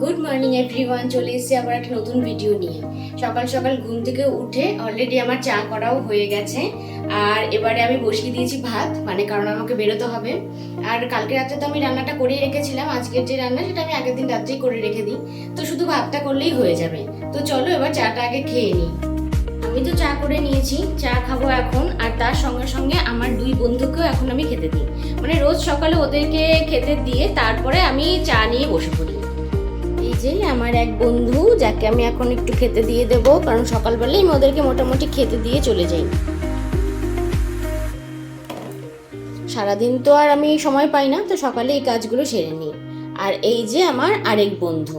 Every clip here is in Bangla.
গুড মর্নিং এভরিওয়ান চলে এসেছি আবার একটা নতুন ভিডিও নিয়ে। সকাল সকাল ঘুম থেকে উঠে অলরেডি আমার চা করাও হয়ে গেছে। আর এবারে আমি বসিয়ে দিয়েছি ভাত মানে কারণ আমাকে বেরোতে হবে। আর কালকে রাত্রে তো আমি রান্নাটা করেই রেখেছিলাম। আজকের যে রান্না, সেটা আমি আগের দিন রাত্রেই করে রেখে দিই। তো শুধু ভাতটা করলেই হয়ে যাবে। তো চলো এবার চাটা আগে খেয়ে নিই। আমি তো চা করে নিয়েছি, চা খাব এখন। আর তার সঙ্গে সঙ্গে আমার দুই বন্ধুকেও এখন আমি খেতে দিই। মানে রোজ সকালে ওদেরকে খেতে দিয়ে তারপরে আমি চা নিয়ে বসে পড়ি। যে আমার এক বন্ধু যাকে আমি এখন একটু খেতে দিয়ে দেব, কারণ সকালবেলায় আমি ওদেরকে মোটামুটি খেতে দিয়ে চলে যাই। সারাদিন তো আর আমি সময় পাই না, তো সকালে এই কাজগুলো সেরে নিই। আর এই যে আমার আরেক বন্ধু।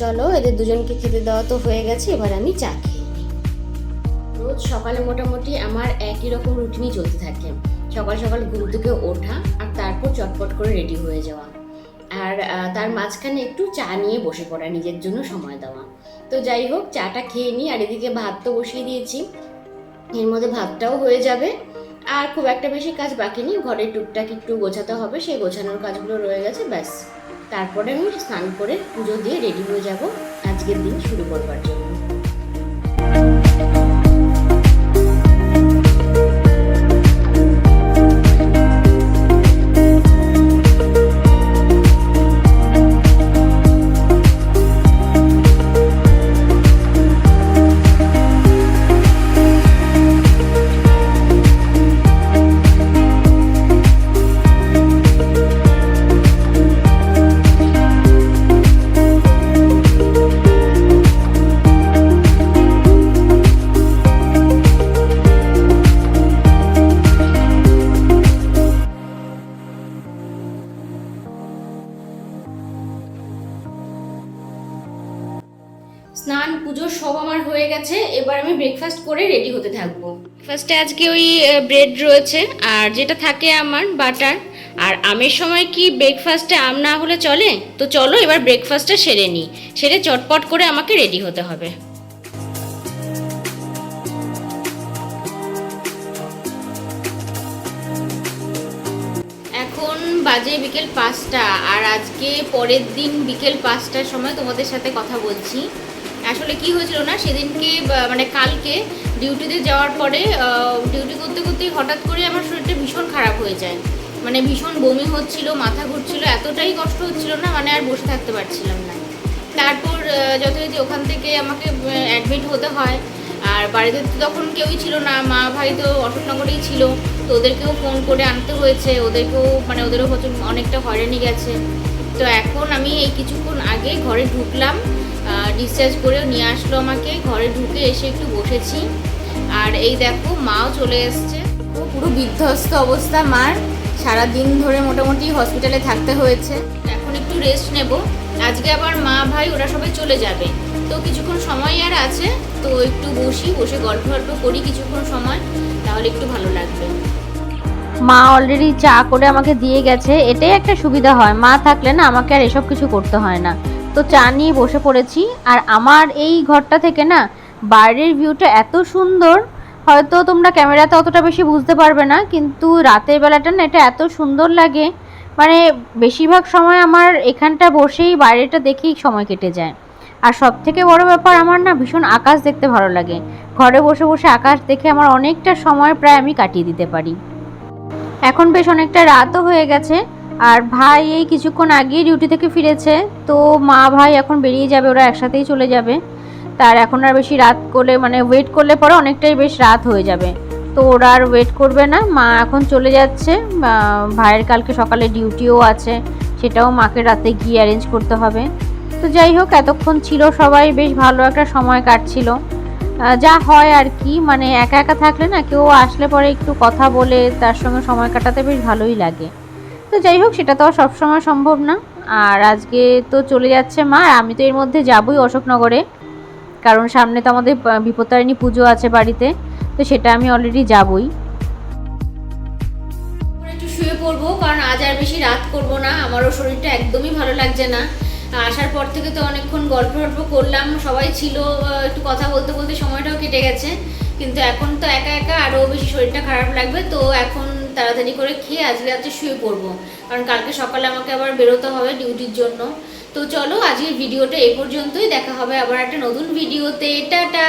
চলো, এদের দুজনকে খেতে দেওয়া তো হয়ে গেছে, এবার আমি চা রোজ সকালে মোটামুটি আমার একই রকম রুটিনই চলতে থাকে। সকাল সকাল ঘুম থেকে ওঠা আর তারপর চটপট করে রেডি হয়ে যাওয়া। আর তার মাঝখানে একটু চা নিয়ে বসে পড়া, নিজের জন্য সময় দেওয়া। তো যাই হোক, চাটা খেয়ে নিই আর এদিকে ভাত তো বসিয়ে দিয়েছি। এর মধ্যে ভাতটাও হয়ে যাবে। আর খুব একটা বেশি কাজ বাকি নেই। ঘরের টুকটাক একটু গোছাতে হবে, সেই গোছানোর কাজগুলো রয়ে গেছে, ব্যাস। তারপরে আমি স্নান করে পুজো দিয়ে রেডি হয়ে যাব। আজকের দিন শুরু করবার জন্য। স্নান পুজো সব আমার হয়ে গেছে। এবার আমি ব্রেকফাস্ট করে রেডি হতে থাকব। ফার্স্টে আজকে ওই ব্রেড রয়েছে আর যেটা থাকে আমার বাটার আর আমের সময় কি ব্রেকফাস্টে আম না হলে চলে? তো চলো এবার ব্রেকফাস্টটা সেরে নিই। সেরে চটপট করে আমাকে রেডি হতে হবে। এখন বাজে বিকেল পাঁচটা আর আজকে পরের দিন বিকেল পাঁচটার সময় তোমাদের সাথে কথা বলছি। আসলে কি হয়েছিল না, সেদিনকে মানে কালকে ডিউটিতে যাওয়ার পরে ডিউটি করতে করতে হঠাৎ করে আমার শরীরটা ভীষণ খারাপ হয়ে যায়। মানে ভীষণ বমি হচ্ছিল, মাথা ঘুরছিল, এতটাই কষ্ট হচ্ছিল না মানে আর বসে থাকতে পারছিলাম না। তারপর যথারীতি ওখান থেকে আমাকে অ্যাডমিট হতে হয়। আর বাড়িতে তো তখন কেউই ছিল না, মা ভাই তো অশোকনগরেই ছিল, তো ওদেরকেও ফোন করে আনতে হয়েছে, ওদেরকেও মানে ওদেরও হচ্ছে অনেকটা হয়রানি গেছে। তো এখন আমি এই কিছুক্ষণ আগে ঘরে ঢুকলাম ডিসচার্জ করেও নিয়ে আসলো আমাকে। ঘরে ঢুকে এসে একটু বসেছি। আর এই দেখো মাও চলে এসছে। পুরো বিধ্বস্ত অবস্থা মার। সারা দিন ধরে মোটামুটি হসপিটালে থাকতে হয়েছে। এখন একটু রেস্ট নেব। আজকে আবার মা ভাই ওরা সবাই চলে যাবে। তো কিছুক্ষণ সময় আর আছে তো একটু বসি বসে গল্প গল্প করি কিছুক্ষণ সময় তাহলে একটু ভালো লাগবে। মা অলরেডি চা করে আমাকে দিয়ে গেছে, এটাই একটা সুবিধা হয়। মা থাকলে না আমাকে আর এসব কিছু করতে হয় না। তো চা নিয়ে বসে পড়েছি, আর আমার এই ঘরটা থেকে না বাইরের ভিউটা এত সুন্দর, হয়তো তোমরা ক্যামেরাতে অতটা বেশি বুঝতে পারবে না, কিন্তু রাতের বেলাটা না এটা এত সুন্দর লাগে। মানে বেশিরভাগ সময় আমার এখানটা বসেই, বাইরেটা দেখেই সময় কেটে যায়। আর সব থেকে বড় ব্যাপার, আমার না ভীষণ আকাশ দেখতে ভালো লাগে। ঘরে বসে বসে আকাশ দেখে আমার অনেকটা সময় প্রায় আমি কাটিয়ে দিতে পারি। এখন বেশ অনেকটা রাতও হয়ে গেছে, আর ভাই এই কিছুক্ষণ আগেই ডিউটি থেকে ফিরেছে, তো মা ভাই এখন বেরিয়ে যাবে, ওরা একসাথেই চলে যাবে। তার এখন আর বেশি রাত করলে মানে ওয়েট করলে পরে অনেকটাই বেশ রাত হয়ে যাবে। তো ওরা আর ওয়েট করবে না, মা এখন চলে যাচ্ছে ভাইয়ের কালকে সকালে ডিউটিও আছে, সেটাও মাকে রাতে গিয়ে অ্যারেঞ্জ করতে হবে। তো যাই হোক, এতক্ষণ ছিল সবাই, বেশ ভালো একটা সময় কাটছিল। যা হয় আর কি মানে একা একা থাকলে না কেউ আসলে পরে একটু কথা বলে, তার সঙ্গে সময় কাটাতে বেশ ভালোই লাগে। তো যাই হোক, সেটা তো সবসময় সম্ভব না। আর আজকে তো চলে যাচ্ছে মা, আর আমি তো এর মধ্যে যাবই অশোকনগরে। কারণ সামনে তো আমাদের বিপত্তারিণী পুজো আছে বাড়িতে, তো সেটা আমি অলরেডি যাবই। একটু শুয়ে পড়ব, কারণ আজ আর বেশি রাত করব না। আমারও শরীরটা একদমই ভালো লাগছে না। আসার পর থেকে তো অনেকক্ষণ গল্প গল্প করলাম, সবাই ছিল একটু কথা বলতে বলতে সময়টাও কেটে গেছে। কিন্তু এখন তো একা একা আরও বেশি শরীরটা খারাপ লাগবে, তো এখন তাড়াতাড়ি করে খেয়ে আজকে রাত্রে শুয়ে পড়ব। কারণ কালকে সকালে আমাকে আবার বেরোতে হবে ডিউটির জন্য। তো চলো আজকের ভিডিওটা এ পর্যন্তই, দেখা হবে আবার একটা নতুন ভিডিওতে। টাটা!